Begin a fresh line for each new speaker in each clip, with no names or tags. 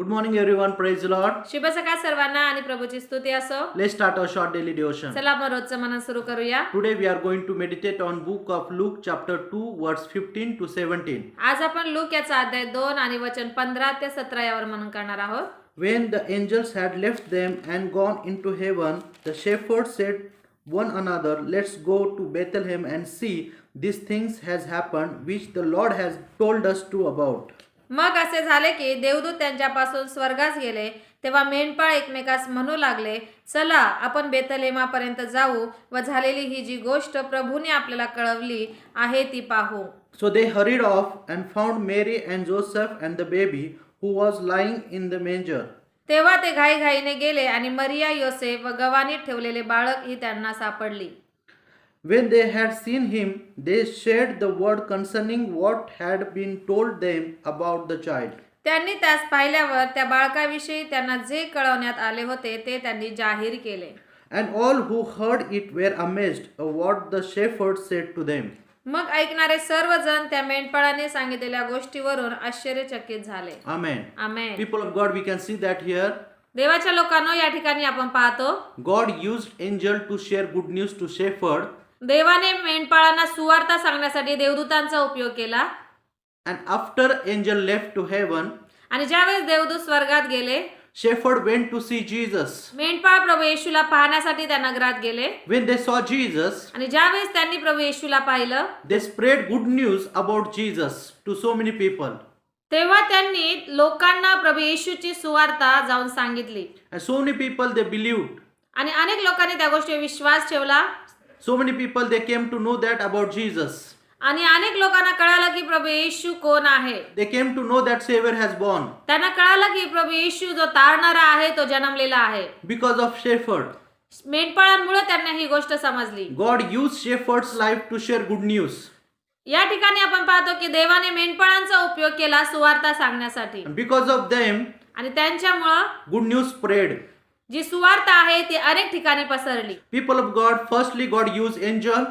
Good morning, everyone. Praise the Lord.
शुभ सकाळ सर्वांना आणि प्रभूची स्तुती असो
Let's start our short daily devotion.
चला आपण रोजचं मनन सुरू करूया
Today we are going to meditate on book of Luke chapter 2 verse 15 to 17.
आज आपण लूक याचा अध्याय दोन आणि वचन पंधरा ते सतरा यावर मनन करणार आहोत
When the angels had left them and gone into heaven, the shepherds said one another, Let's go to Bethlehem and see these things has happened which the Lord has told us to about.
मग असे झाले की देवदूत त्यांच्यापासून स्वर्गास गेले. तेव्हा मेंढपाळ एकमेकास म्हणू लागले चला आपण बेतलेमापर्यंत जाऊ व झालेली ही जी गोष्ट प्रभूने आपल्याला कळवली आहे ती पाहू.
So they hurried off and found Mary and Joseph and the baby who was lying in the manger.
तेव्हा ते घाईघाईने गेले आणि मरिया योसेफ व गवानीत ठेवलेले बाळक ही त्यांना सापडली.
When they had seen him, they shared the word concerning what had been told them about the child.
त्यांनी त्यास पाहिल्यावर त्या बाळकाविषयी त्यांना जे कळवण्यात आले होते ते त्यांनी जाहीर केले.
And all who heard it were amazed what the shepherd said to them
मग ऐकणारे सर्व जण त्या मेंढपाळाने सांगितलेल्या गोष्टीवरून आश्चर्यचकित झाले.
People of God we can see that here
देवाच्या लोकांना या ठिकाणी आपण पाहतो
God use angel to share good news to shepherd
देवाने मेंढपाळांना सुवार्ता सांगण्यासाठी देवदूतांचा उपयोग केला
and after angel left to heaven,
आणि ज्यावेळेस देवदूत स्वर्गात गेले
shepherd went to see Jesus.
मेंढपाळ प्रभू येशूला पाहण्यासाठी त्या नगरात गेले
When they saw Jesus,
आणि ज्यावेळेस त्यांनी प्रभू येशूला पाहिलं
they spread good news about Jesus to so many people.
तेव्हा त्यांनी लोकांना प्रभू येशूची सुवार्ता जाऊन सांगितली
And so many people they believed.
आणि अनेक लोकांनी त्या गोष्टीवर विश्वास ठेवला
so many people they came to know that about Jesus
आणि अनेक लोकांना कळालं की प्रभू येशू कोण आहे?
They came to know that saviour has born
त्यांना कळालं की प्रभू येशू जो तारणारा आहे तो जन्मलेला आहे.
बिकॉज ऑफ शेफर्ड
मेंढपाळांमुळे त्यांना ही गोष्ट समजली.
God use shepherd life to share good news
या ठिकाणी आपण पाहतो की देवाने मेंढपाळांचा उपयोग केला सुवार्ता सांगण्यासाठी.
बिकॉज ऑफ देम
आणि त्यांच्यामुळं
गुड न्यूज स्प्रेड
जी सुवार्ता आहे ती अनेक ठिकाणी पसरली.
People of God firstly God use angel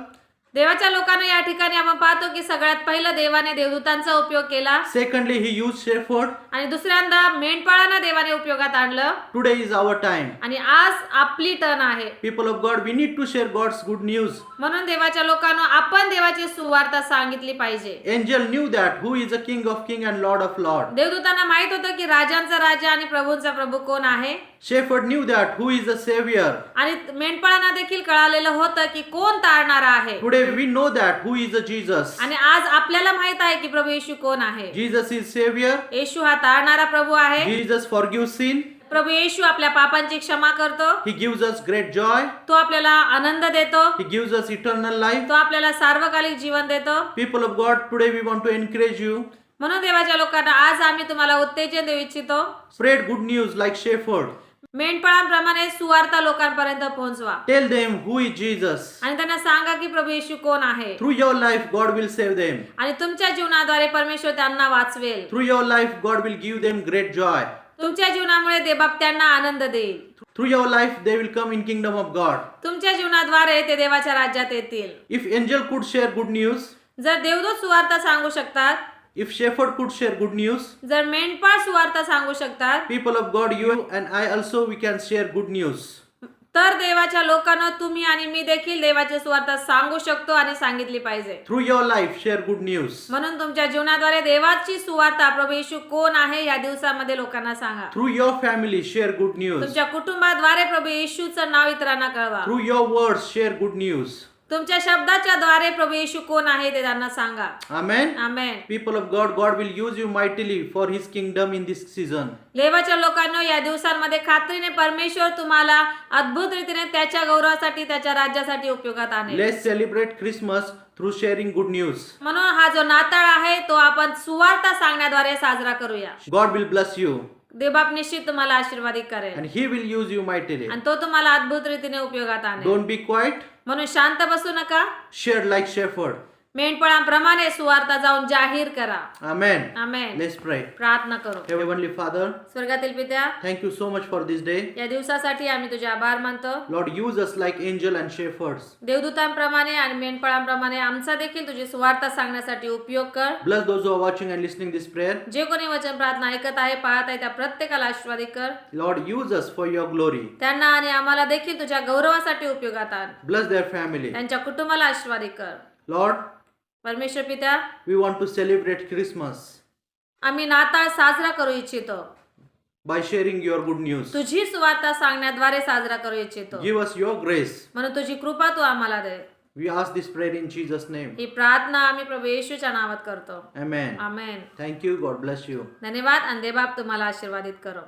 देवाच्या लोकांना या ठिकाणी आपण पाहतो की सगळ्यात पहिलं देवाने देवदूतांचा उपयोग केला
Secondly, He used shepherd.
आणि दुसऱ्यांदा मेंढपाळांना देवाने उपयोगात आणलं
Today is our time.
आणि आज आपली टर्न आहे
People of God, we need to share God's good news.
म्हणून देवाच्या लोकांना आपण देवाची सुवार्ता सांगितली पाहिजे
Angel knew that who is the King of King and Lord of Lord.
देवदूतांना माहीत होतं की राजांचा राजा आणि प्रभूंचा प्रभू कोण आहे
Shepherd knew that who is the Savior.
आणि मेंढपाळांना देखील कळालेलं होतं की कोण तारणारा आहे
Today today we know that who is a Jesus
आणि आज आपल्याला माहीत आहे की प्रभू येशू कोण आहे.
जीजस इज सेवियर
येशू हा तारणारा प्रभू आहे.
जीजस फॉरगिव सीन
प्रभू येशू आपल्या पापांची क्षमा करतो.
He give us great joy
तो आपल्याला आनंद देतो.
He give us eternal life
तो आपल्याला सार्वकालिक जीवन देतो.
People of God today we want to encourage you
म्हणून देवाच्या लोकांना आज आम्ही तुम्हाला उत्तेजन देऊ इच्छितो.
Spread good news like shepherd
मेंढपाळांप्रमाणे सुवार्ता लोकांपर्यंत पोहोचवा.
Tell them who is Jesus
आणि त्यांना सांगा की प्रभू येशू कोण आहे.
Through your life God will save them
आणि तुमच्या जीवनाद्वारे परमेश्वर त्यांना वाचवेल.
Through your life God will give them great joy
तुमच्या जीवनामुळे देबाप त्यांना आनंद देईल.
Through your life they will come in kingdom of God
तुमच्या जीवनाद्वारे ते देवाच्या राज्यात येतील.
If angel could share good news
जर देवदूत सुवार्ता सांगू शकतात
if shepherd could share good news
जर मेंढपाळ सुवार्ता सांगू शकतात
people of God you and I also we can share good news
तर देवाच्या लोकांना तुम्ही आणि मी देखील देवाच्या सुवार्ता सांगू शकतो आणि सांगितली पाहिजे.
Through your life share good news
म्हणून तुमच्या जीवनाद्वारे देवाची सुवार्ता प्रभू येशू कोण आहे या दिवसामध्ये लोकांना सांगा.
Through your family share good news
तुमच्या कुटुंबाद्वारे प्रभू येशूचं नाव इतरांना कळवा.
Through your word share good news
तुमच्या शब्दाच्या द्वारे प्रभू येशू कोण आहे ते त्यांना सांगा
Amen.
Amen
People of God, God will use you mightily for His kingdom in this season.
देवाच्या लोकांनो या दिवसांमध्ये खात्रीने परमेश्वर तुम्हाला अद्भुत रीतीने त्याच्या गौरवासाठी त्याच्या राज्यासाठी उपयोगात आणेल
Let's celebrate Christmas through sharing good news.
म्हणून हा जो नाताळ आहे तो आपण सुवार्ता सांगण्याद्वारे साजरा करूया
God will bless you
देवबाप निश्चित तुम्हाला आशीर्वादित करेल
and He will use you mightily.
आणि तो तुम्हाला अद्भुत रीतीने उपयोगात आणेल
Don't be quiet.
म्हणून शांत बसू नका
Share like shepherd.
मेंढपाळांप्रमाणे सुवार्ता जाऊन जाहीर करा
Amen.
Amen
Let's pray.
प्रार्थना करू
Heavenly Father,
स्वर्गातील पित्या
thank you so much for this day.
या दिवसासाठी आम्ही तुझे आभार मानतो
Lord, use us like angel and shepherds.
देवदूतांप्रमाणे आणि मेंढपाळांप्रमाणे आमचा देखील तुझी सुवार्ता सांगण्यासाठी उपयोग कर
Bless those who are watching and listening this prayer.
जे कोणी वचन प्रार्थना ऐकत आहे पाहत आहे त्या प्रत्येकाला आशीर्वादित कर
Lord, use us for your glory.
त्यांना आणि आम्हाला देखील तुझ्या गौरवासाठी उपयोगात आण
Bless their family.
त्यांच्या कुटुंबाला आशीर्वादित कर
Lord,
परमेश्वर पिता
we want to celebrate Christmas
आम्ही नाता साजरा करू इच्छितो.
By sharing your good news
तुझी सुवार्ता सांगण्याद्वारे साजरा करू इच्छितो.
गिव्ह अस युअर ग्रेस
म्हणून तुझी कृपा तू आम्हाला दे.
We ask this prayer in Jesus name
ही प्रार्थना आम्ही प्रभू येशूच्या नावात करतो. आमेन
आमेन thank you God bless you
धन्यवाद. अंदेबाप तुम्हाला आशीर्वादित करू.